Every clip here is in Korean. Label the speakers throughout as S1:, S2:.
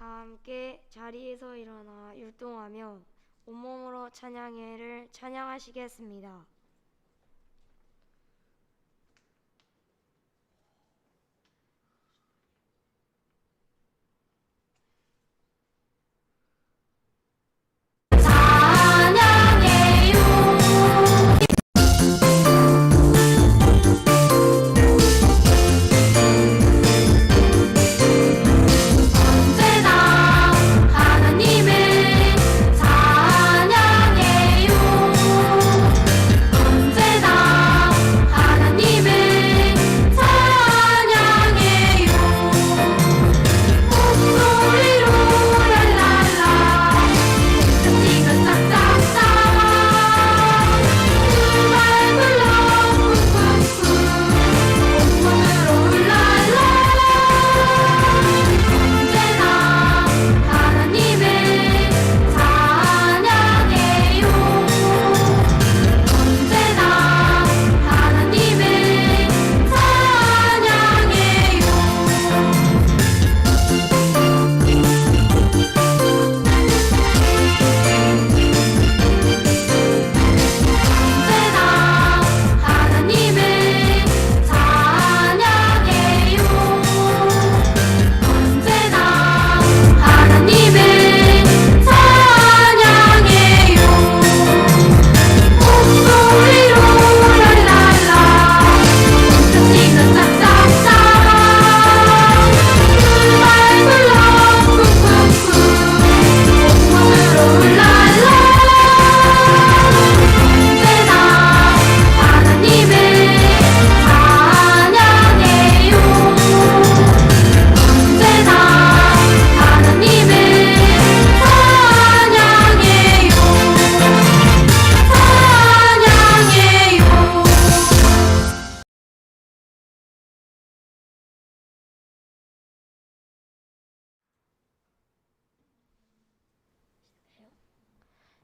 S1: 다 함께 자리에서 일어나 율동하며 온몸으로 찬양회를 찬양하시겠습니다.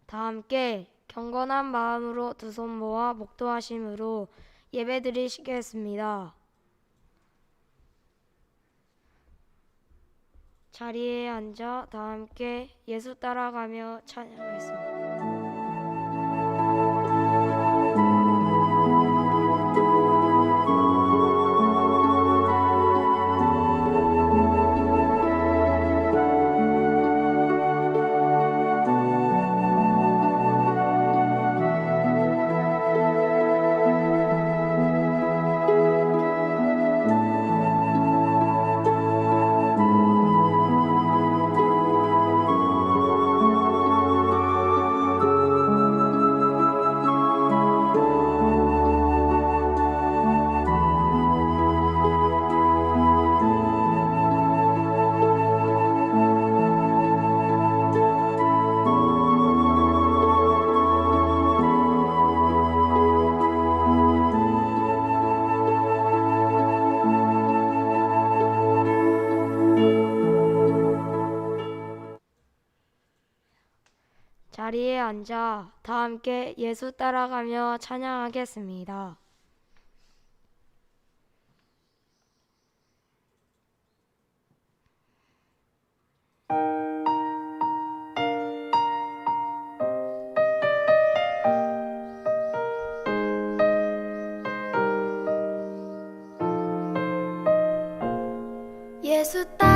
S1: 다 함께 경건한 마음으로 두 손 모아 목도하심으로 예배드리시겠습니다. 자리에 앉아 다 함께 예수 따라가며 찬양하겠습니다. 자, 다 함께 예수 따라가며 찬양하겠습니다.
S2: 예수 따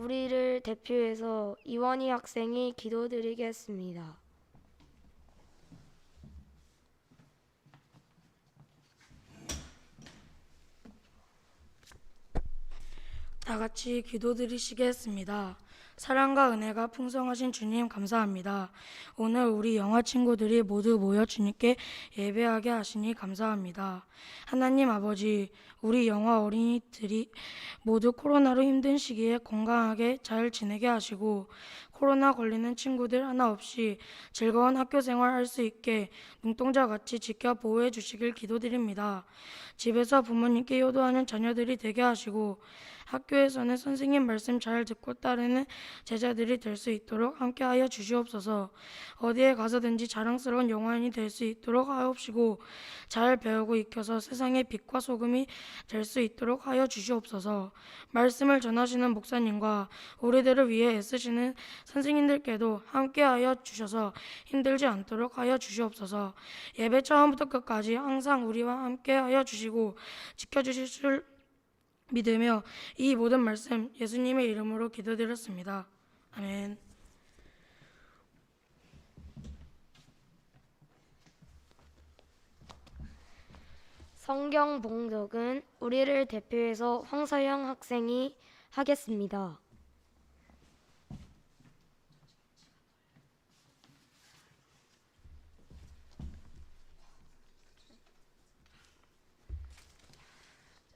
S3: 우리를 대표해서 이원희 학생이 기도드리겠습니다.
S4: 다 같이 기도드리시겠습니다. 사랑과 은혜가 풍성하신 주님 감사합니다. 오늘 우리 영화 친구들이 모두 모여 주님께 예배하게 하시니 감사합니다. 하나님 아버지, 우리 영화 어린이들이 모두 코로나로 힘든 시기에 건강하게 잘 지내게 하시고 코로나 걸리는 친구들 하나 없이 즐거운 학교 생활 할 수 있게 눈동자 같이 지켜 보호해 주시길 기도드립니다. 집에서 부모님께 효도하는 자녀들이 되게 하시고 학교에서는 선생님 말씀 잘 듣고 따르는 제자들이 될 수 있도록 함께하여 주시옵소서. 어디에 가서든지 자랑스러운 영화인이 될 수 있도록 하옵시고 잘 배우고 익혀서 세상의 빛과 소금이 될 수 있도록 하여 주시옵소서. 말씀을 전하시는 목사님과 우리들을 위해 애쓰시는 선생님들께도 함께하여 주셔서 힘들지 않도록 하여 주시옵소서. 예배 처음부터 끝까지 항상 우리와 함께하여 주시고 지켜주실 줄 믿으며 이 모든 말씀 예수님의 이름으로 기도드렸습니다. 아멘.
S3: 성경 봉독은 우리를 대표해서 황서영 학생이 하겠습니다.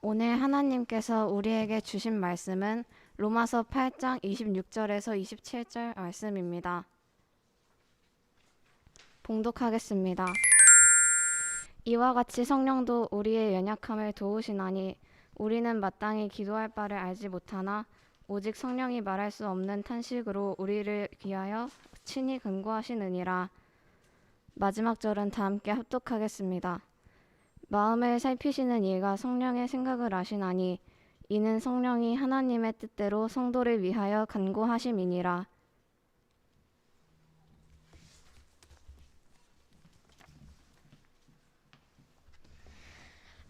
S5: 오늘 하나님께서 우리에게 주신 말씀은 로마서 8장 26절에서 27절 말씀입니다. 봉독하겠습니다. 이와 같이 성령도 우리의 연약함을 도우시나니 우리는 마땅히 기도할 바를 알지 못하나 오직 성령이 말할 수 없는 탄식으로 우리를 위하여 친히 근고하시느니라. 마지막 절은 다 함께 합독하겠습니다. 마음을 살피시는 이가 성령의 생각을 아시나니 이는 성령이 하나님의 뜻대로 성도를 위하여 간구하심이니라.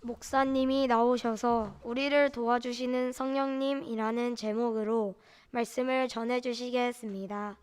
S3: 목사님이 나오셔서 우리를 도와주시는 성령님이라는 제목으로 말씀을 전해 주시겠습니다.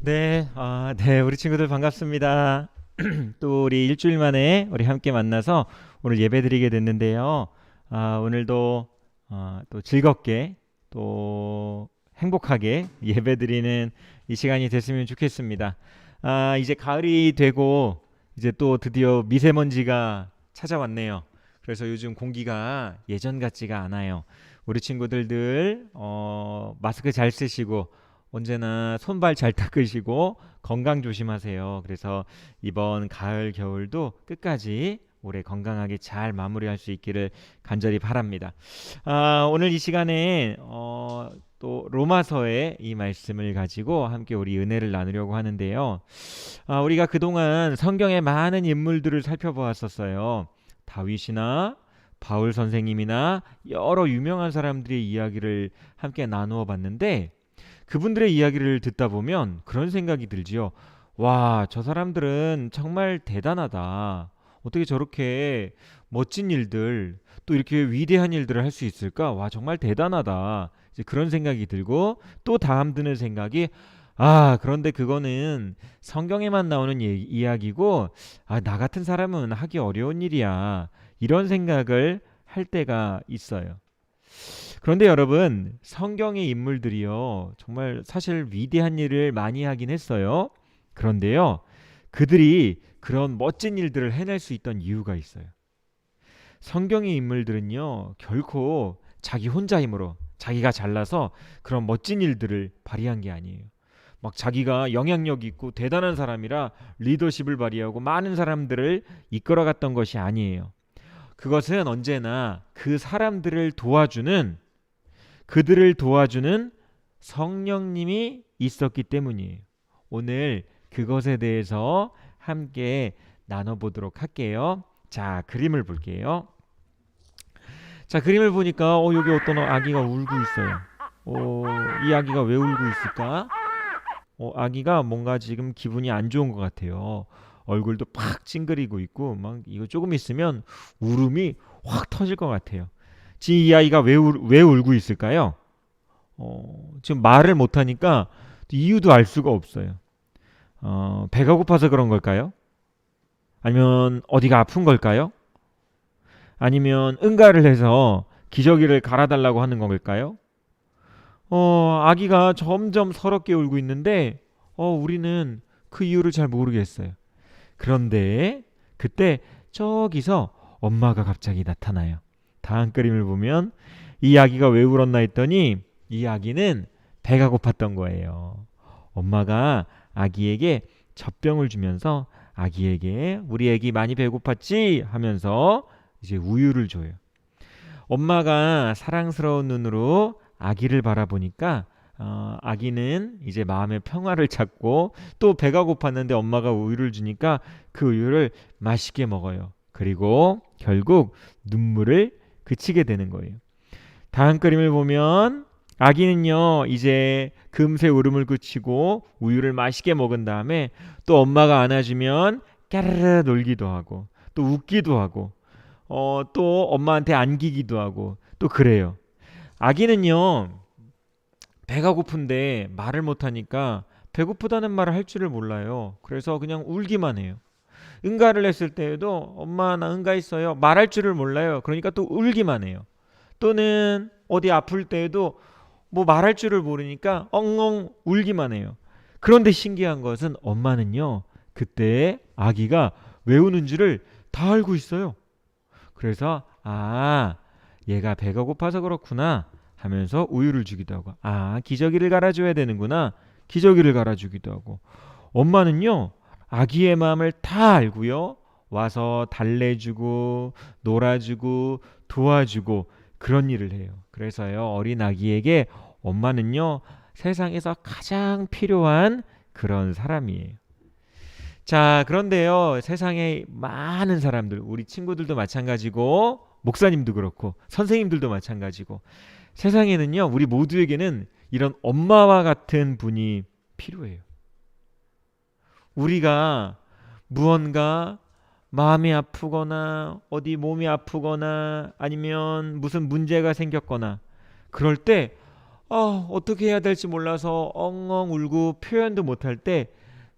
S6: 네, 아, 네, 우리 친구들 반갑습니다. 또 우리 일주일 만에 우리 함께 만나서 오늘 예배 드리게 됐는데요. 아, 오늘도 아, 또 즐겁게 또 행복하게 예배 드리는 이 시간이 됐으면 좋겠습니다. 아, 이제 가을이 되고 이제 또 드디어 미세먼지가 찾아왔네요. 그래서 요즘 공기가 예전 같지가 않아요. 우리 친구들 들 어, 마스크 잘 쓰시고 언제나 손발 잘 닦으시고 건강 조심하세요. 그래서 이번 가을 겨울도 끝까지 올해 건강하게 잘 마무리할 수 있기를 간절히 바랍니다. 아, 오늘 이 시간에 어, 또 로마서의 이 말씀을 가지고 함께 우리 은혜를 나누려고 하는데요. 아, 우리가 그동안 성경의 많은 인물들을 살펴보았었어요. 다윗이나 바울 선생님이나 여러 유명한 사람들의 이야기를 함께 나누어 봤는데 그분들의 이야기를 듣다 보면 그런 생각이 들지요. 와, 저 사람들은 정말 대단하다. 어떻게 저렇게 멋진 일들, 또 이렇게 위대한 일들을 할 수 있을까? 와, 정말 대단하다. 이제 그런 생각이 들고 또 다음 드는 생각이 아, 그런데 그거는 성경에만 나오는 예- 이야기고, 아, 나 같은 사람은 하기 어려운 일이야. 이런 생각을 할 때가 있어요. 그런데 여러분, 성경의 인물들이요, 정말 사실 위대한 일을 많이 하긴 했어요. 그런데요, 그들이 그런 멋진 일들을 해낼 수 있던 이유가 있어요. 성경의 인물들은요, 결코 자기 혼자 힘으로, 자기가 잘나서 그런 멋진 일들을 발휘한 게 아니에요. 막 자기가 영향력 있고 대단한 사람이라 리더십을 발휘하고 많은 사람들을 이끌어갔던 것이 아니에요. 그것은 언제나 그 사람들을 도와주는 그들을 도와주는 성령님이 있었기 때문이에요. 오늘 그것에 대해서 함께 나눠보도록 할게요. 자, 그림을 볼게요. 자, 그림을 보니까 어, 여기 어떤 아기가 울고 있어요. 어, 이 아기가 왜 울고 있을까? 어, 아기가 뭔가 지금 기분이 안 좋은 것 같아요. 얼굴도 팍 찡그리고 있고 막 이거 조금 있으면 울음이 확 터질 것 같아요. 지금 이 아이가 왜, 울, 왜 울고 있을까요? 어, 지금 말을 못하니까 이유도 알 수가 없어요. 어, 배가 고파서 그런 걸까요? 아니면 어디가 아픈 걸까요? 아니면 응가를 해서 기저귀를 갈아달라고 하는 걸까요? 어, 아기가 점점 서럽게 울고 있는데, 어, 우리는 그 이유를 잘 모르겠어요. 그런데 그때 저기서 엄마가 갑자기 나타나요. 다음 그림을 보면 이 아기가 왜 울었나 했더니 이 아기는 배가 고팠던 거예요. 엄마가 아기에게 젖병을 주면서 아기에게 우리 아기 많이 배고팠지 하면서 이제 우유를 줘요. 엄마가 사랑스러운 눈으로 아기를 바라보니까 어, 아기는 이제 마음의 평화를 찾고 또 배가 고팠는데 엄마가 우유를 주니까 그 우유를 맛있게 먹어요. 그리고 결국 눈물을 그치게 되는 거예요. 다음 그림을 보면 아기는요 이제 금세 울음을 그치고 우유를 맛있게 먹은 다음에 또 엄마가 안아주면 까르르 놀기도 하고 또 웃기도 하고 어, 또 엄마한테 안기기도 하고 또 그래요. 아기는요 배가 고픈데 말을 못하니까 배고프다는 말을 할 줄을 몰라요. 그래서 그냥 울기만 해요. 응가를 했을 때에도 엄마 나 응가했어요. 말할 줄을 몰라요. 그러니까 또 울기만 해요. 또는 어디 아플 때에도 뭐 말할 줄을 모르니까 엉엉 울기만 해요. 그런데 신기한 것은 엄마는요. 그때 아기가 왜 우는지를 다 알고 있어요. 그래서 아 얘가 배가 고파서 그렇구나 하면서 우유를 주기도 하고 아 기저귀를 갈아줘야 되는구나. 기저귀를 갈아주기도 하고. 엄마는요 아기의 마음을 다 알고요. 와서 달래주고 놀아주고 도와주고 그런 일을 해요. 그래서요 어린 아기에게 엄마는요 세상에서 가장 필요한 그런 사람이에요. 자 그런데요 세상에 많은 사람들 우리 친구들도 마찬가지고 목사님도 그렇고 선생님들도 마찬가지고 세상에는요, 우리 모두에게는 이런 엄마와 같은 분이 필요해요. 우리가 무언가 마음이 아프거나 어디 몸이 아프거나 아니면 무슨 문제가 생겼거나 그럴 때 어, 어떻게 해야 될지 몰라서 엉엉 울고 표현도 못할 때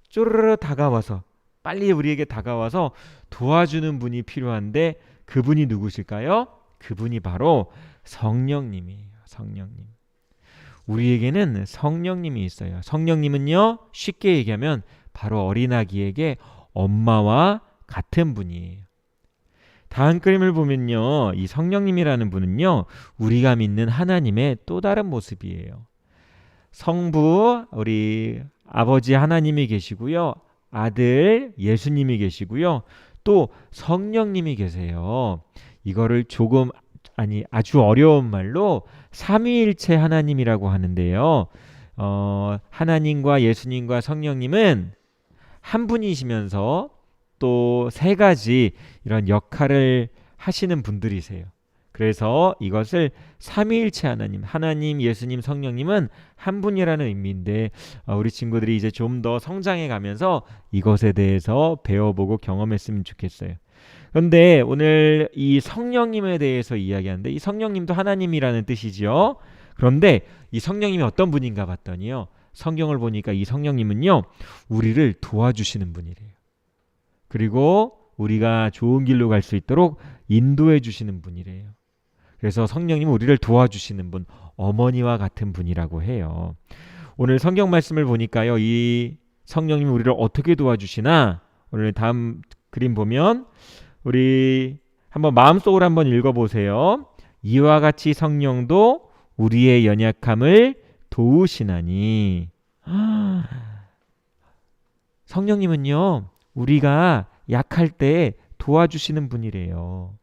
S6: 쪼르르 다가와서 빨리 우리에게 다가와서 도와주는 분이 필요한데 그분이 누구실까요? 그분이 바로 성령님이에요. 성령님. 우리에게는 성령님이 있어요. 성령님은요, 쉽게 얘기하면 바로 어린아기에게 엄마와 같은 분이에요. 다음 그림을 보면요, 이 성령님이라는 분은요, 우리가 믿는 하나님의 또 다른 모습이에요. 성부, 우리 아버지 하나님이 계시고요, 아들 예수님이 계시고요, 또 성령님이 계세요. 이거를 조금 아니 아주 어려운 말로 삼위일체 하나님이라고 하는데요. 어, 하나님과 예수님과 성령님은 한 분이시면서 또 세 가지 이런 역할을 하시는 분들이세요. 그래서 이것을 삼위일체 하나님, 하나님, 예수님, 성령님은 한 분이라는 의미인데 어, 우리 친구들이 이제 좀 더 성장해 가면서 이것에 대해서 배워보고 경험했으면 좋겠어요. 그런데 오늘 이 성령님에 대해서 이야기하는데 이 성령님도 하나님이라는 뜻이지요. 그런데 이 성령님이 어떤 분인가 봤더니요. 성경을 보니까 이 성령님은요, 우리를 도와주시는 분이래요. 그리고 우리가 좋은 길로 갈 수 있도록 인도해 주시는 분이래요. 그래서 성령님은 우리를 도와주시는 분, 어머니와 같은 분이라고 해요. 오늘 성경 말씀을 보니까요, 이 성령님이 우리를 어떻게 도와주시나 오늘 다음 그림 보면 우리 한번 마음속으로 한번 읽어보세요. 이와 같이 성령도 우리의 연약함을 도우시나니. 아, 성령님은요, 우리가 약할 때 도와주시는 분이래요.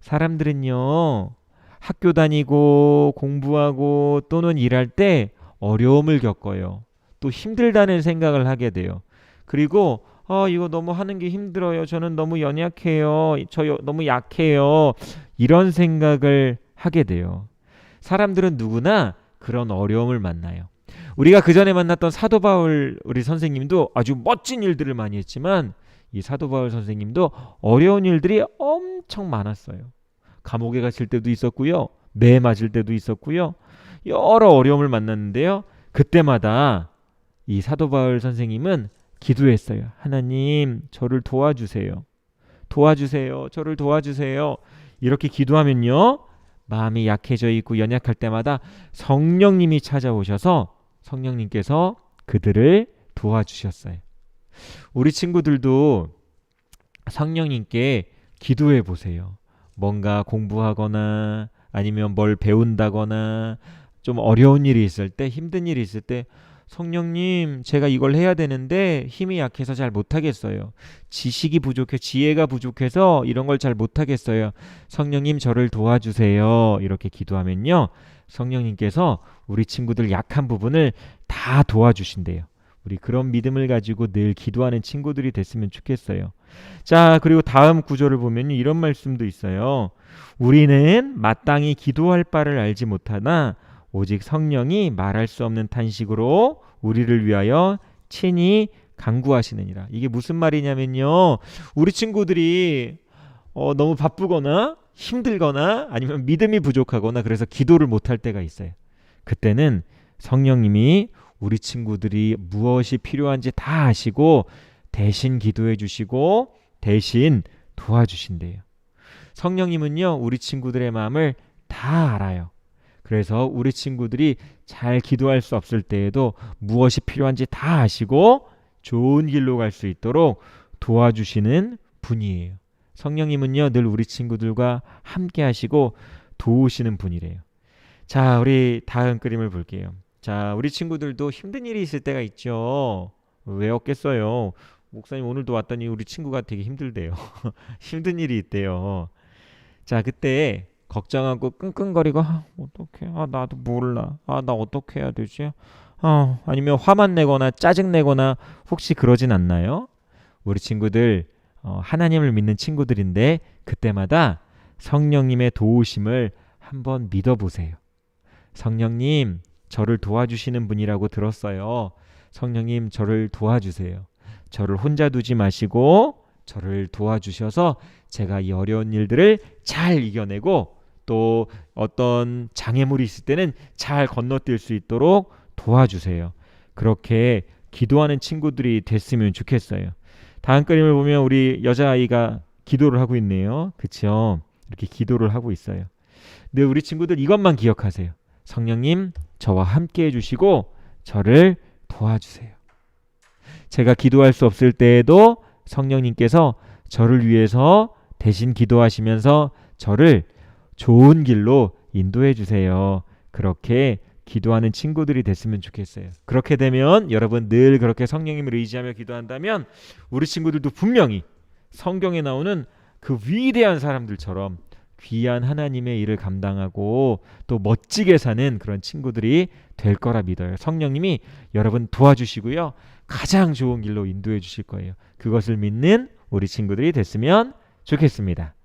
S6: 사람들은요, 학교 다니고 공부하고 또는 일할 때 어려움을 겪어요. 또 힘들다는 생각을 하게 돼요. 그리고 아, 이거 너무 하는 게 힘들어요. 저는 너무 연약해요. 저 여- 너무 약해요. 이런 생각을 하게 돼요. 사람들은 누구나 그런 어려움을 만나요. 우리가 그 전에 만났던 사도 바울 우리 선생님도 아주 멋진 일들을 많이 했지만 이 사도 바울 선생님도 어려운 일들이 엄청 많았어요. 감옥에 갇힐 때도 있었고요. 매 맞을 때도 있었고요. 여러 어려움을 만났는데요. 그때마다 이 사도 바울 선생님은 기도했어요. 하나님, 저를 도와주세요. 도와주세요. 저를 도와주세요. 이렇게 기도하면요. 마음이 약해져 있고 연약할 때마다 성령님이 찾아오셔서 성령님께서 그들을 도와주셨어요. 우리 친구들도 성령님께 기도해 보세요. 뭔가 공부하거나 아니면 뭘 배운다거나 좀 어려운 일이 있을 때 힘든 일이 있을 때 성령님 제가 이걸 해야 되는데 힘이 약해서 잘 못하겠어요. 지식이 부족해 지혜가 부족해서 이런 걸 잘 못하겠어요. 성령님 저를 도와주세요. 이렇게 기도하면요. 성령님께서 우리 친구들 약한 부분을 다 도와주신대요. 우리 그런 믿음을 가지고 늘 기도하는 친구들이 됐으면 좋겠어요. 자, 그리고 다음 구절을 보면 이런 말씀도 있어요. 우리는 마땅히 기도할 바를 알지 못하나 오직 성령이 말할 수 없는 탄식으로 우리를 위하여 친히 간구하시느니라. 이게 무슨 말이냐면요. 우리 친구들이 어, 너무 바쁘거나 힘들거나 아니면 믿음이 부족하거나 그래서 기도를 못할 때가 있어요. 그때는 성령님이 우리 친구들이 무엇이 필요한지 다 아시고 대신 기도해 주시고 대신 도와주신대요. 성령님은요, 우리 친구들의 마음을 다 알아요. 그래서 우리 친구들이 잘 기도할 수 없을 때에도 무엇이 필요한지 다 아시고 좋은 길로 갈 수 있도록 도와주시는 분이에요. 성령님은요, 늘 우리 친구들과 함께 하시고 도우시는 분이래요. 자, 우리 다음 그림을 볼게요. 자, 우리 친구들도 힘든 일이 있을 때가 있죠. 왜 없겠어요? 목사님 오늘도 왔더니 우리 친구가 되게 힘들대요. 힘든 일이 있대요. 자, 그때 걱정하고 끙끙거리고 아, 어떡해? 아, 나도 몰라. 아, 나 어떻게 해야 되지? 아, 아니면 화만 내거나 짜증 내거나 혹시 그러진 않나요? 우리 친구들 어, 하나님을 믿는 친구들인데 그때마다 성령님의 도우심을 한번 믿어보세요. 성령님, 저를 도와주시는 분이라고 들었어요. 성령님, 저를 도와주세요. 저를 혼자 두지 마시고 저를 도와주셔서 제가 이 어려운 일들을 잘 이겨내고 또 어떤 장애물이 있을 때는 잘 건너뛸 수 있도록 도와주세요. 그렇게 기도하는 친구들이 됐으면 좋겠어요. 다음 그림을 보면 우리 여자아이가 기도를 하고 있네요. 그쵸? 이렇게 기도를 하고 있어요. 근데 우리 친구들 이것만 기억하세요. 성령님, 저와 함께 해주시고 저를 도와주세요. 제가 기도할 수 없을 때에도 성령님께서 저를 위해서 대신 기도하시면서 저를 좋은 길로 인도해 주세요. 그렇게 기도하는 친구들이 됐으면 좋겠어요. 그렇게 되면 여러분 늘 그렇게 성령님을 의지하며 기도한다면 우리 친구들도 분명히 성경에 나오는 그 위대한 사람들처럼 귀한 하나님의 일을 감당하고 또 멋지게 사는 그런 친구들이 될 거라 믿어요. 성령님이 여러분 도와주시고요. 가장 좋은 길로 인도해 주실 거예요. 그것을 믿는 우리 친구들이 됐으면 좋겠습니다.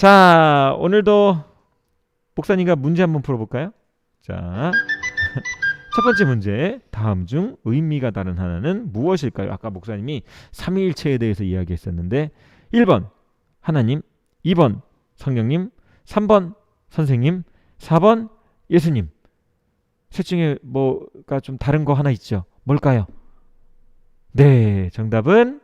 S6: 자, 오늘도 목사님과 문제 한번 풀어볼까요? 자, 첫 번째 문제. 다음 중 의미가 다른 하나는 무엇일까요? 아까 목사님이 삼위일체에 대해서 이야기했었는데 1번 하나님, 2번 성령님, 3번 선생님, 4번 예수님. 셋 중에 뭐가 좀 다른 거 하나 있죠. 뭘까요? 네, 정답은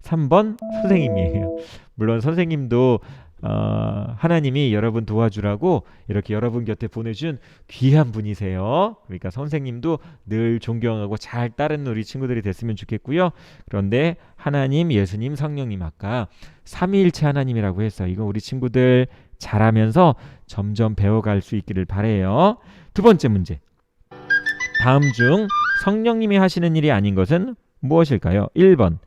S6: 3번 선생님이에요. 물론 선생님도 어, 하나님이 여러분 도와주라고 이렇게 여러분 곁에 보내준 귀한 분이세요. 그러니까 선생님도 늘 존경하고 잘 따르는 우리 친구들이 됐으면 좋겠고요. 그런데 하나님, 예수님, 성령님 아까 삼위일체 하나님이라고 했어요. 이거 우리 친구들 잘하면서 점점 배워갈 수 있기를 바래요. 두 번째 문제. 다음 중 성령님이 하시는 일이 아닌 것은 무엇일까요? 1번.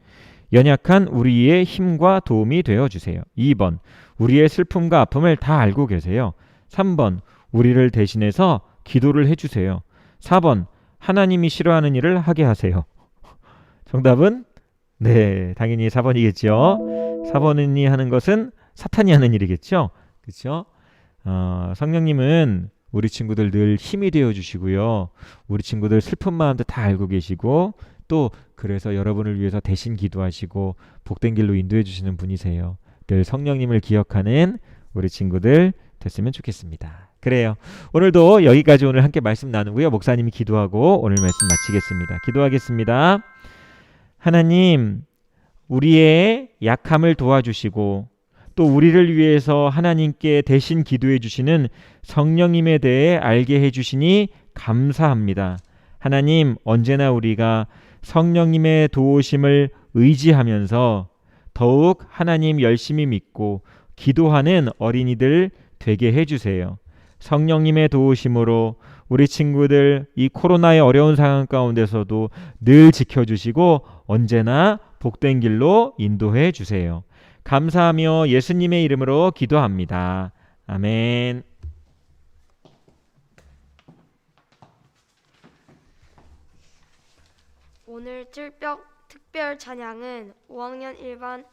S6: 연약한 우리의 힘과 도움이 되어 주세요. 2번. 우리의 슬픔과 아픔을 다 알고 계세요. 3번. 우리를 대신해서 기도를 해 주세요. 4번. 하나님이 싫어하는 일을 하게 하세요. 정답은 네, 당연히 4번이겠죠. 4번이 하는 것은 사탄이 하는 일이겠죠. 그렇죠? 어, 성령님은 우리 친구들 늘 힘이 되어 주시고요. 우리 친구들 슬픈 마음도 다 알고 계시고 또 그래서 여러분을 위해서 대신 기도하시고 복된 길로 인도해 주시는 분이세요. 늘 성령님을 기억하는 우리 친구들 됐으면 좋겠습니다. 그래요. 오늘도 여기까지 오늘 함께 말씀 나누고요. 목사님이 기도하고 오늘 말씀 마치겠습니다. 기도하겠습니다. 하나님, 우리의 약함을 도와주시고 또 우리를 위해서 하나님께 대신 기도해 주시는 성령님에 대해 알게 해 주시니 감사합니다. 하나님, 언제나 우리가 성령님의 도우심을 의지하면서 더욱 하나님 열심히 믿고 기도하는 어린이들 되게 해 주세요. 성령님의 도우심으로 우리 친구들 이 코로나의 어려운 상황 가운데서도 늘 지켜주시고 언제나 복된 길로 인도해 주세요. 감사하며 예수님의 이름으로 기도합니다. 아멘.
S3: 찔벽 특별 찬양은 5학년 1반